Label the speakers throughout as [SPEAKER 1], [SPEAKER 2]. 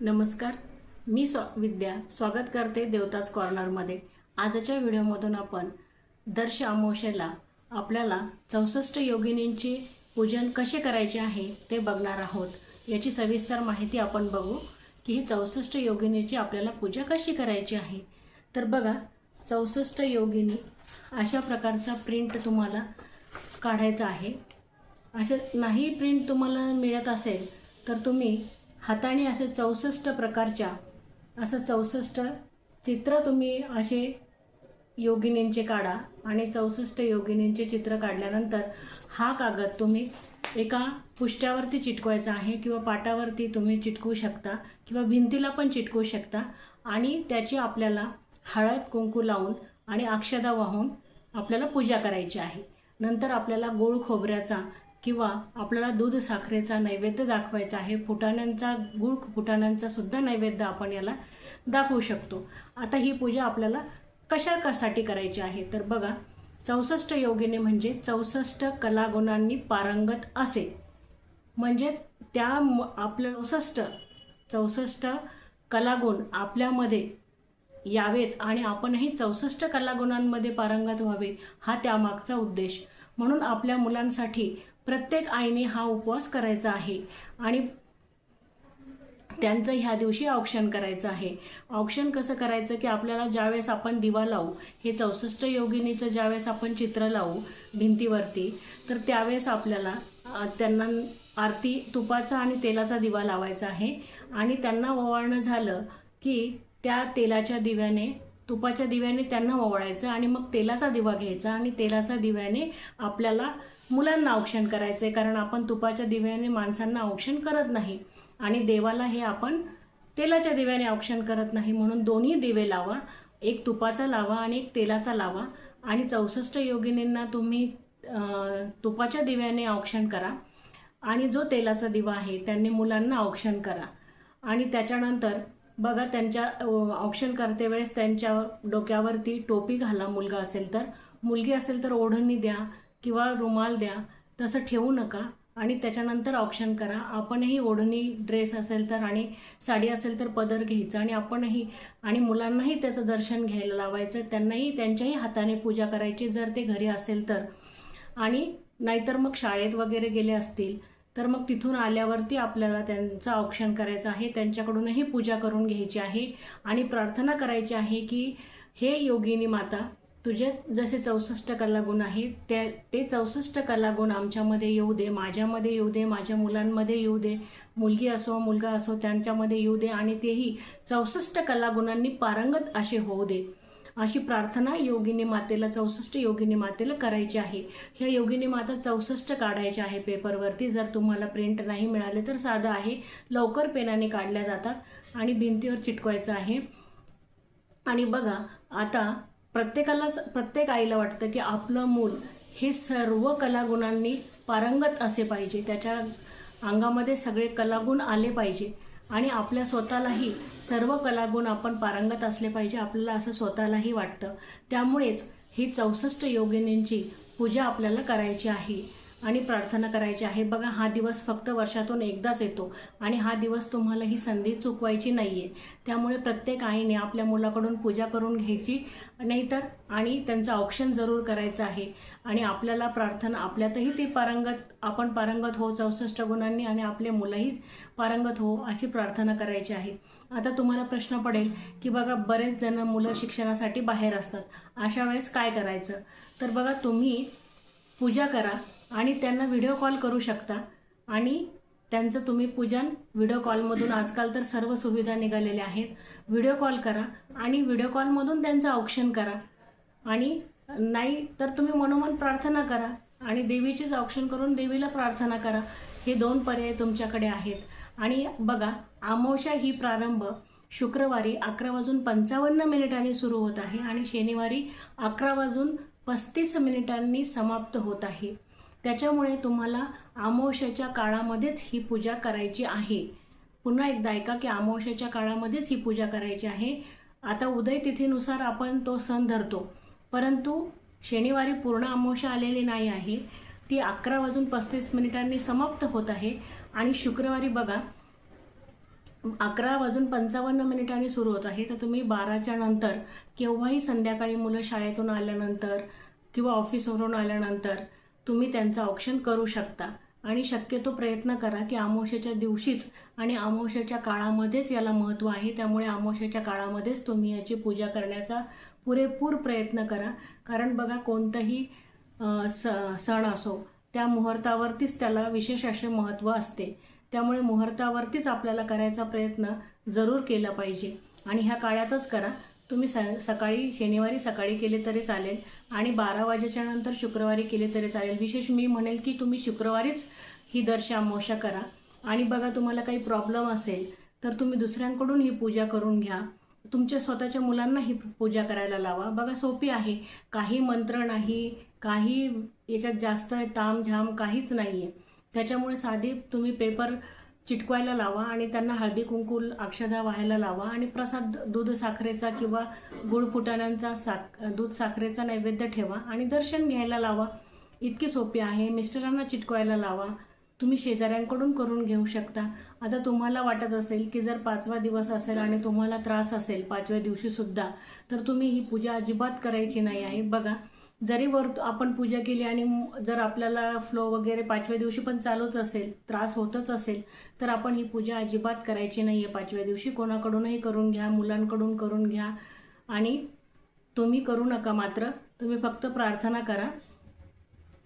[SPEAKER 1] नमस्कार. मी स्व विद्या स्वागत करते देवताज कॉर्नरमध्ये आजच्या व्हिडिओमधून आपण दर्श अमावशेला आपल्याला चौसष्ट योगिनींचे पूजन कसे करायचे आहे ते बघणार आहोत. याची सविस्तर माहिती आपण बघू की ही चौसष्ट योगिनीची आपल्याला पूजा कशी करायची आहे. तर बघा चौसष्ट योगिनी अशा प्रकारचा प्रिंट तुम्हाला काढायचा आहे. अशा नाही प्रिंट तुम्हाला मिळत असेल तर तुम्ही हाताने असे चौसष्ट प्रकारच्या असं चौसष्ट चित्र तुम्ही असे योगिनींचे काढा आणि चौसष्ट योगिनींचे चित्र काढल्यानंतर हा कागद तुम्ही एका पुष्ट्यावरती चिटकवायचा आहे किंवा पाटावरती तुम्ही चिटकवू शकता किंवा भिंतीला पण चिटकवू शकता आणि त्याची आपल्याला हळद कुंकू लावून आणि अक्षदा वाहून आपल्याला पूजा करायची आहे. नंतर आपल्याला गोड खोबऱ्याचा किंवा आपल्याला दूध साखरेचा नैवेद्य दाखवायचा आहे फुटाण्यांचा गुळ फुटाण्यांचा सुद्धा नैवेद्य आपण याला दाखवू शकतो. आता ही पूजा आपल्याला कशासाठी करायची आहे? तर बघा चौसष्ट योगिनी म्हणजे चौसष्ट कलागुणांनी पारंगत असे. म्हणजेच त्या म- आपल्या चौसष्ट चौसष्ट कलागुण आपल्यामध्ये यावेत आणि आपणही चौसष्ट कलागुणांमध्ये पारंगत व्हावे हा त्यामागचा उद्देश. म्हणून आपल्या मुलांसाठी प्रत्येक आईने हा उपवास करायचा आहे. आणि त्यांचं ह्या दिवशी औक्षण करायचं आहे. औक्षण कसं करायचं की आपल्याला ज्यावेळेस आपण दिवा लावू हे चौसष्ट योगिनीचं ज्यावेळेस आपण चित्र लावू भिंतीवरती तर त्यावेळेस आपल्याला त्यांना आरती तुपाचा आणि तेलाचा दिवा लावायचा आहे. आणि त्यांना ओवाळणं झालं की त्या तेलाच्या दिव्याने तुपाच्या दिव्याने त्यांना ओवाळायचं आणि मग तेलाचा दिवा घ्यायचा आणि तेलाचा दिव्याने आपल्याला मुलांना औक्षण करायचंय कारण आपण तुपाच्या दिव्याने माणसांना औक्षण करत नाही. आणि देवाला हे आपण तेलाच्या दिव्याने औक्षण करत नाही म्हणून दोन्ही दिवे लावा. एक तुपाचा लावा आणि एक तेलाचा लावा. आणि चौसष्ट योगिनींना तुम्ही तुपाच्या दिव्याने औक्षण करा. आणि जो तेलाचा दिवा आहे त्यांनी मुलांना औक्षण करा. आणि त्याच्यानंतर बघा त्यांच्या औक्षण करते वेळेस त्यांच्या डोक्यावरती टोपी घाला मुलगा असेल तर. मुलगी असेल तर ओढणी द्या. किंवा रुमाल द्या तसं ठेवू नका आणि त्याच्यानंतर ऑप्शन करा. आपणही ओढणी ड्रेस असेल तर आणि साडी असेल तर पदर घ्यायचं आणि आपणही आणि मुलांनाही त्याचं दर्शन घ्यायला लावायचं. त्यांनाही त्यांच्याही हाताने पूजा करायची जर ते घरी असेल तर. आणि नाहीतर मग शाळेत वगैरे गेले असतील तर मग तिथून आल्यावरती आपल्याला त्यांचं औक्षण करायचं आहे. त्यांच्याकडूनही पूजा करून घ्यायची आहे आणि प्रार्थना करायची आहे की हे योगिनी माता तुझे जसे चौसष्ट कलागुण आहेत त्या ते चौसष्ट कलागुण आमच्यामध्ये येऊ दे माझ्यामध्ये येऊ दे माझ्या मुलांमध्ये येऊ दे मुलगी असो मुलगा असो त्यांच्यामध्ये येऊ दे आणि तेही चौसष्ट कलागुणांनी पारंगत असे होऊ दे. अशी प्रार्थना योगिनी मातेला चौसष्ट योगिनी मातेला करायची आहे. ह्या योगिनी माता चौसष्ट काढायचे आहे पेपरवरती. जर तुम्हाला प्रिंट नाही मिळाले तर साधं आहे. लवकर पेनाने काढल्या जातात आणि भिंतीवर चिटकवायचं आहे. आणि बघा आता प्रत्येकालाच प्रत्येक आईला वाटतं की आपलं मूल हे सर्व कलागुणांनी पारंगत असे पाहिजे. त्याच्या अंगामध्ये सगळे कलागुण आले पाहिजे. आणि आपल्या स्वतःलाही सर्व कलागुण आपण पारंगत असले पाहिजे आपल्याला असं स्वतःलाही वाटतं. त्यामुळेच ही चौसष्ट योगिनींची पूजा आपल्याला करायची आहे. आणि प्रार्थना करायची आहे. बघा हा दिवस फक्त वर्षातून एकदाच येतो आणि हा दिवस तुम्हाला ही संधी चुकवायची नाही आहे त्यामुळे प्रत्येक आईने आपल्या मुलाकडून पूजा करून घ्यायची. नाहीतर आणि त्यांचं औक्षण जरूर करायचं आहे. आणि आपल्याला प्रार्थना आपल्यातही ते पारंगत आपण पारंगत हो चौसष्ट गुणांनी आणि आपले मुलंही पारंगत हो अशी प्रार्थना करायची आहे. आता तुम्हाला प्रश्न पडेल की बघा बरेच जण मुलं शिक्षणासाठी बाहेर असतात. अशा वेळेस काय करायचं? तर बघा तुम्ही पूजा करा आणि त्यांना व्हिडिओ कॉल करू शकता. आणि त्यांचं तुम्ही पूजन व्हिडिओ कॉलमधून आजकाल तर सर्व सुविधा निघालेल्या आहेत. व्हिडिओ कॉल करा आणि व्हिडिओ कॉलमधून त्यांचं औक्षण करा. आणि नाही तर तुम्ही मनोमन प्रार्थना करा आणि देवीचीच औक्षण करून देवीला प्रार्थना करा. हे दोन पर्याय तुमच्याकडे आहेत. आणि बघा आमोशा ही प्रारंभ शुक्रवारी अकरा वाजून पंचावन्न मिनिटांनी सुरू होत आहे आणि शनिवारी अकरा वाजून पस्तीस मिनिटांनी समाप्त होत आहे. त्याच्यामुळे तुम्हाला अमावस्याच्या काळामध्येच ही पूजा करायची आहे. पुन्हा एकदा ऐका की अमावस्याच्या काळामध्येच ही पूजा करायची आहे. आता उदय तिथीनुसार आपण तो सण धरतो. परंतु शनिवारी पूर्ण अमावस्या आलेली नाही आहे. ती अकरा वाजून पस्तीस मिनिटांनी समाप्त होत आहे. आणि शुक्रवारी बघा अकरा वाजून पंचावन्न मिनिटांनी सुरू होत आहे. तर तुम्ही बाराच्या नंतर केव्हाही संध्याकाळी मुलं शाळेतून आल्यानंतर किंवा ऑफिसवरून आल्यानंतर तुम्ही त्यांचं औक्षण करू शकता. आणि शक्यतो प्रयत्न करा की आमोशेच्या दिवशीच आणि आमोशेच्या काळामध्येच याला महत्त्व आहे. त्यामुळे अमावस्येच्या काळामध्येच तुम्ही याची पूजा करण्याचा पुरेपूर प्रयत्न करा. कारण बघा कोणतंही स सण असो त्या मुहूर्तावरतीच त्याला विशेष असे महत्त्व असते. त्यामुळे मुहूर्तावरतीच आपल्याला करायचा प्रयत्न जरूर केला पाहिजे. आणि ह्या काळातच करा. तुम्ही स सकाळी शनिवारी सकाळी केले तरी चालेल आणि बारा वाजेच्या नंतर शुक्रवारी केले तरी चालेल. विशेष मी म्हणेल की तुम्ही शुक्रवारीच ही दर्शा अमावस्या करा. आणि बघा तुम्हाला काही प्रॉब्लेम असेल तर तुम्ही दुसऱ्यांकडून ही पूजा करून घ्या. तुमच्या स्वतःच्या मुलांना ही पूजा करायला लावा. बघा सोपी आहे. काही मंत्र नाही काही याच्यात जास्त तामझाम काहीच नाही आहे त्याच्यामुळे साधी तुम्ही पेपर चिटकवायला लावा आणि त्यांना हळदी कुंकू अक्षदा व्हायला लावा आणि प्रसाद दूध साखरेचा किंवा गुळ फुटाण्यांचा साख दूध साखरेचा नैवेद्य ठेवा आणि दर्शन घ्यायला लावा. इतकी सोपी आहे. मिस्टरांना चिटकवायला लावा. तुम्ही शेजाऱ्यांकडून करून घेऊ शकता. आता तुम्हाला वाटत असेल की जर पाचवा दिवस असेल आणि तुम्हाला त्रास असेल पाचव्या दिवशीसुद्धा तर तुम्ही ही पूजा अजिबात करायची नाही आहे. बघा जरी वर आपण पूजा केली आणि जर आपल्याला फ्लो वगैरे पाचव्या दिवशी पण चालूच असेल त्रास होतच असेल तर आपण ही पूजा अजिबात करायची नाही आहे पाचव्या दिवशी. कोणाकडूनही करून घ्या मुलांकडून करून घ्या. आणि तुम्ही करू नका मात्र तुम्ही फक्त प्रार्थना करा.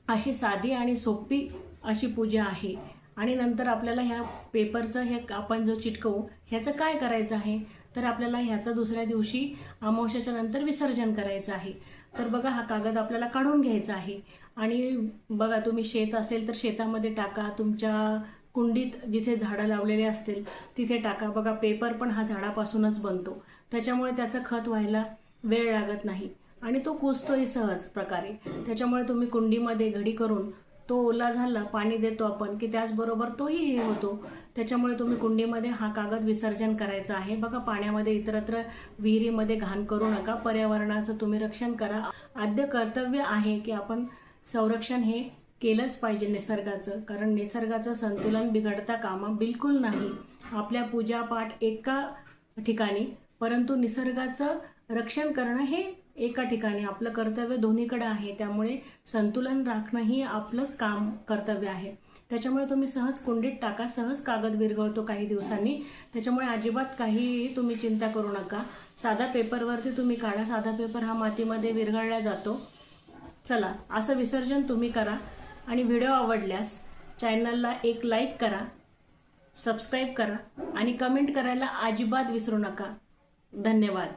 [SPEAKER 1] अशी साधी आणि सोपी अशी पूजा आहे. आणि नंतर आपल्याला ह्या पेपरचं हे आपण जो चिटकवू ह्याचं काय करायचं आहे? तर आपल्याला ह्याचं दुसऱ्या दिवशी अमावश्याच्या नंतर विसर्जन करायचं आहे. तर बघा हा कागद आपल्याला काढून घ्यायचा आहे. आणि बघा तुम्ही शेत असेल तर शेतामध्ये टाका. तुमच्या कुंडीत जिथे झाडं लावलेले असतील तिथे टाका. बघा पेपर पण हा झाडापासूनच बनतो. त्याच्यामुळे त्याचं खत व्हायला वेळ लागत नाही. आणि तो कुजतोही सहज प्रकारे. त्याच्यामुळे तुम्ही कुंडीमध्ये घडी करून तो ओला झाला पाणी देतो आपण की त्याचबरोबर तोही हे होतो. त्याच्यामुळे तुम्ही कुंडीमध्ये हा कागद विसर्जन करायचा आहे. बघा पाण्यामध्ये इतरत्र विहिरीमध्ये घाण करू नका. पर्यावरणाचं तुम्ही रक्षण करा. आद्य कर्तव्य आहे की आपण संरक्षण हे केलंच पाहिजे निसर्गाचं कारण निसर्गाचं संतुलन बिघडता कामा बिलकुल नाही. आपल्या पूजापाठ एका ठिकाणी परंतु निसर्गाचं रक्षण करणं हे एका ठिकाणी आपलं कर्तव्य दोन्हीकडे आहे. त्यामुळे संतुलन राखणं ही आपलंच काम कर्तव्य आहे. त्याच्यामुळे तुम्ही सहज कुंडीत टाका सहज कागद विरघळतो काही दिवसांनी. त्याच्यामुळे अजिबात काहीही तुम्ही चिंता करू नका. साधा पेपरवरती तुम्ही काढा. साधा पेपर हा मातीमध्ये विरघळला जातो. चला असं विसर्जन तुम्ही करा. आणि व्हिडिओ आवडल्यास चॅनलला एक लाईक करा सबस्क्राईब करा आणि कमेंट करायला अजिबात विसरू नका. धन्यवाद.